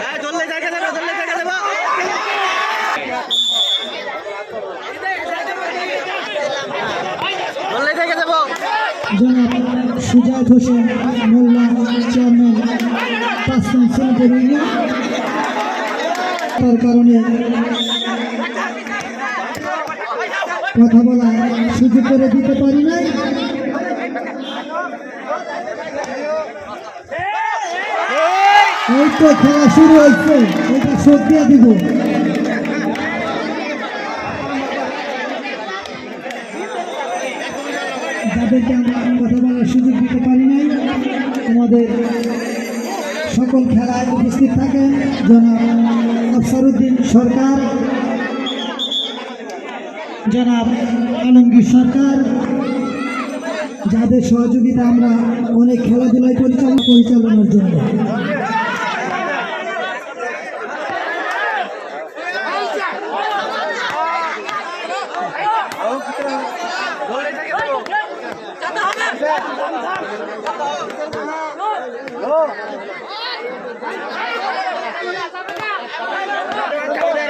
হ্যাঁ ধরলে দেখে দেবো ধরলে দেখে দেবো। ধরলে দেখে দেবো। সুজাত হোসেন, মোল্লা চেয়ারম্যান সেন্টার তার কারণে কথা বলা সুযোগ করে দিতে পারি নাই। তো খেলা শুরু হয়েছে, এটা দিয়ে দিব। যাদেরকে আমরা কথা বলার সুযোগ দিতে পারি নাই, আমাদের সকল খেলায় উপস্থিত থাকেন জনাব আফসারুদ্দিন সরকার। জনাব আলমগীর সরকার যাদের সহযোগিতা আমরা অনেক খেলাধুলায় পরিচালনা পরিচালনার জন্য ধরলে দেখে দেবো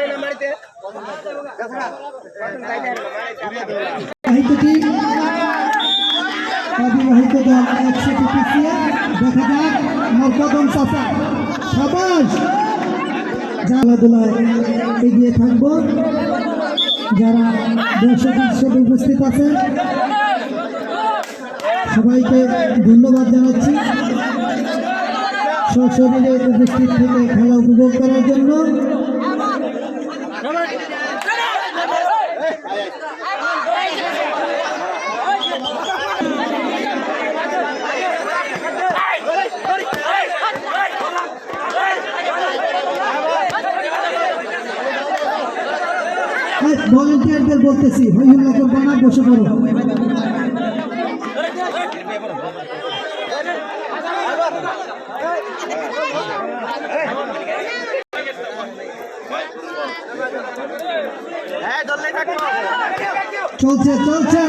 বিবাহিতটি অবিবাহিত দল এগিয়ে থাকব যারা দর্শক হিসেবে উপস্থিত আছেন সবাইকে ধন্যবাদ জানাচ্ছি সশরীরে উপস্থিত থেকে খেলা উপভোগ করার জন্য ভলেন্টিয়ারদের বলতেছি হইহুল্লা করব না বসে পড়ো। চলছে চলছে।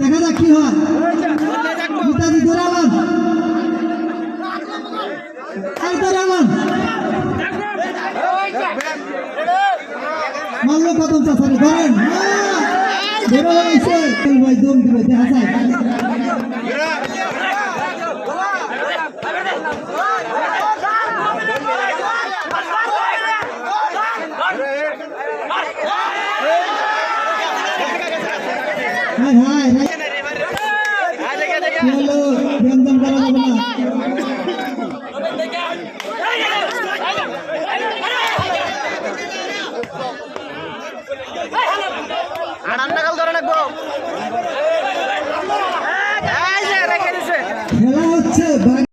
দেখা যাক কি হয়। দৌড়ালাম আর মাল্য কদম চাচারে ধরেন ভাই দম হ্যাঁ দেখে দেখে কি হলো ব্যঞ্জন করা যাবে না আড়ান নাগাল ধরে রাখব এই যে রেখে দিছে খেলা হচ্ছে বাগে-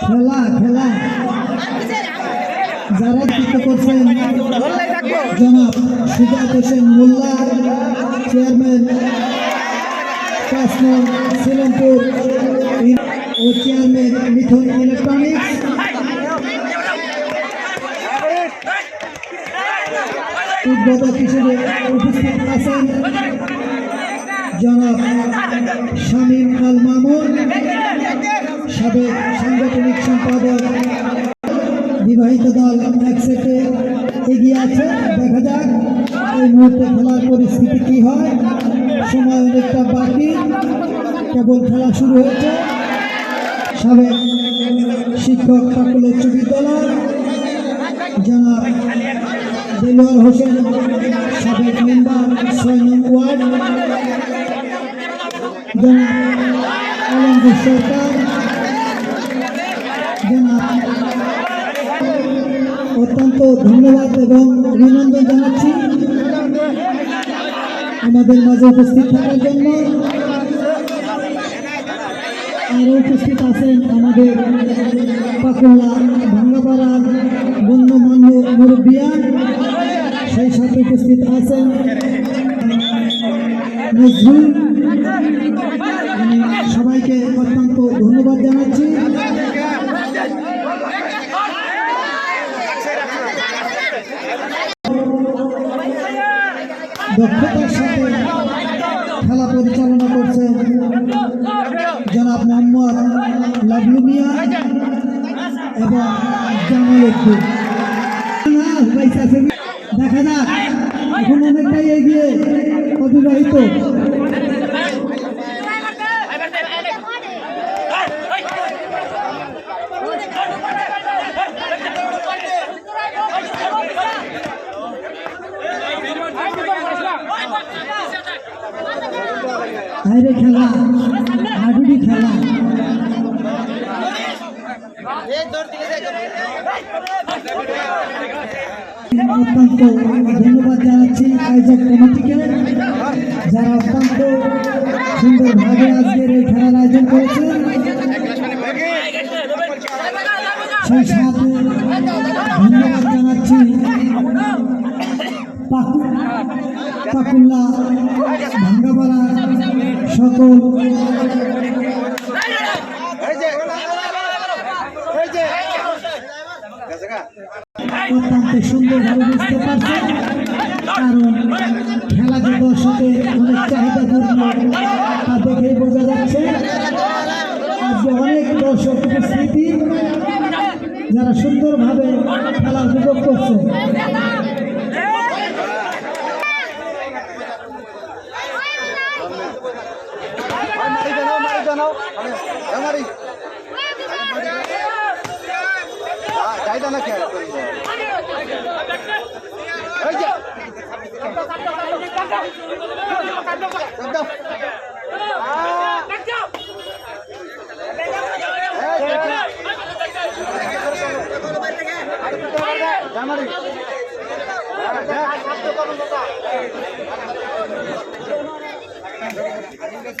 খেলা খেলা যারা চিত্ত করছেন জনাব সুজাত হোসেন মোল্লা চেয়ারম্যান নং শ্রীরামপুর ও চেয়ারম্যান মিথুন ইলেকট্রনিক্স। উদ্বোধক হিসেবে উপস্থিত আছেন জনাব শামীম আল মামুন সাবেক সাংগঠনিক সম্পাদক বিবাহিত দল এক সেটে এগিয়ে আছে। দেখা যাক এই মুহূর্তে খেলার পরিস্থিতি কি হয়। সময় অনেকটা বাকি। কেবল খেলা শুরু হয়েছে। সাবেক শিক্ষক সকল উচ্চ বিদ্যালয় জনাব দেলোয়ার হোসেন, সাবেক মেম্বার ছয় নং ওয়ার্ড, জনাব আলমগীর সরকার অত্যন্ত ধন্যবাদ এবং অভিনন্দন জানাচ্ছি আমাদের মাঝে উপস্থিত থাকার জন্য। আরও উপস্থিত আছেন আমাদের পাকুল্লা ভাঙ্গাপাড়ার গণ্যমান্য মুরব্বিয়ান সেই সাথে উপস্থিত আছেন নজরুল দক্ষতার সাথে খেলা পরিচালনা করছেন জনাব মোহাম্মদ লাবলু মিয়া এবং জামাল দেখা যাক, এখন অনেকটাই এগিয়ে অবিবাহিত বাইরে খেলা। হাডুডি খেলা। অত্যন্ত ধন্যবাদ জানাচ্ছি আয়োজক কমিটিকে, যারা অত্যন্ত সুন্দরভাবে আজকের এই খেলার আয়োজন করেছেন। সেই সাথে ধন্যবাদ জানাচ্ছি পাকু- পাকুল্লা ভাঙ্গাপাড়া সকল অত্যন্ত সুন্দরভাবে বুঝতে পারছেন কারণ খেলা যে দর্শকের অনেক চাহিদাপূর্ণ তা দেখেই বোঝা যাচ্ছে, আজকে অনেক দর্শক উপস্থিতি, যারা সুন্দরভাবে খেলা উপভোগ করছে।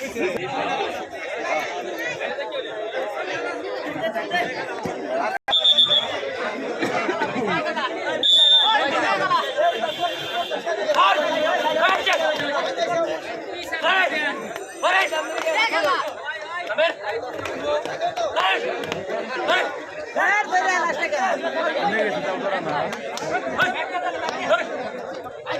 Hey!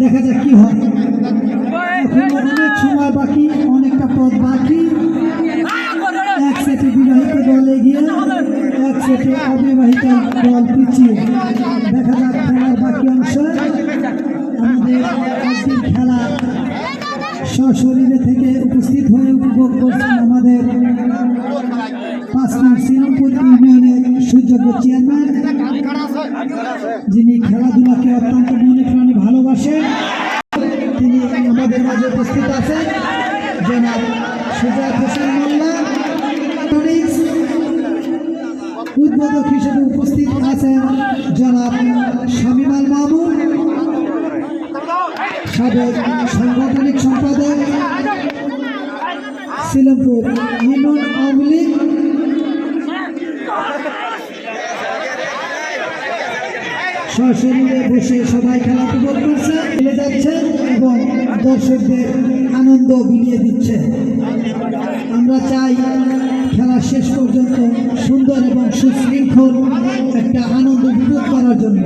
দেখা যাক কি হয়। অনেক বাকি, অনেকটা পথ বাকি। এক সেটে বিবাহিত দল এগিয়ে, এক সেটে অবিবাহিত দল পিছিয়ে। দেখা যাক খেলার বাকি অংশ। আমাদের আজকের খেলা সশরীরে থেকে উপস্থিত হয়ে উপভোগ করছেন আমাদের পাঁচ নং শ্রীরামপুর ইউনিয়নের সুযোগ্য চেয়ারম্যান, যিনি খেলাধুলাকে অত্যন্ত উপস্থিত আছেন জনাব শামিমাল মামুন, সাবেক সাংগঠনিক সম্পাদক শ্রীরামপুর ইউনিয়ন আওয়ামী লীগ। সশরীরে বসে সবাই খেলা উপভোগ করছে, খেলে যাচ্ছে এবং দর্শকদের আনন্দ বিলিয়ে দিচ্ছে। আমরা চাই খেলা শেষ পর্যন্ত সুন্দর এবং সুশৃঙ্খল একটা আনন্দ উপভোগ করার জন্য।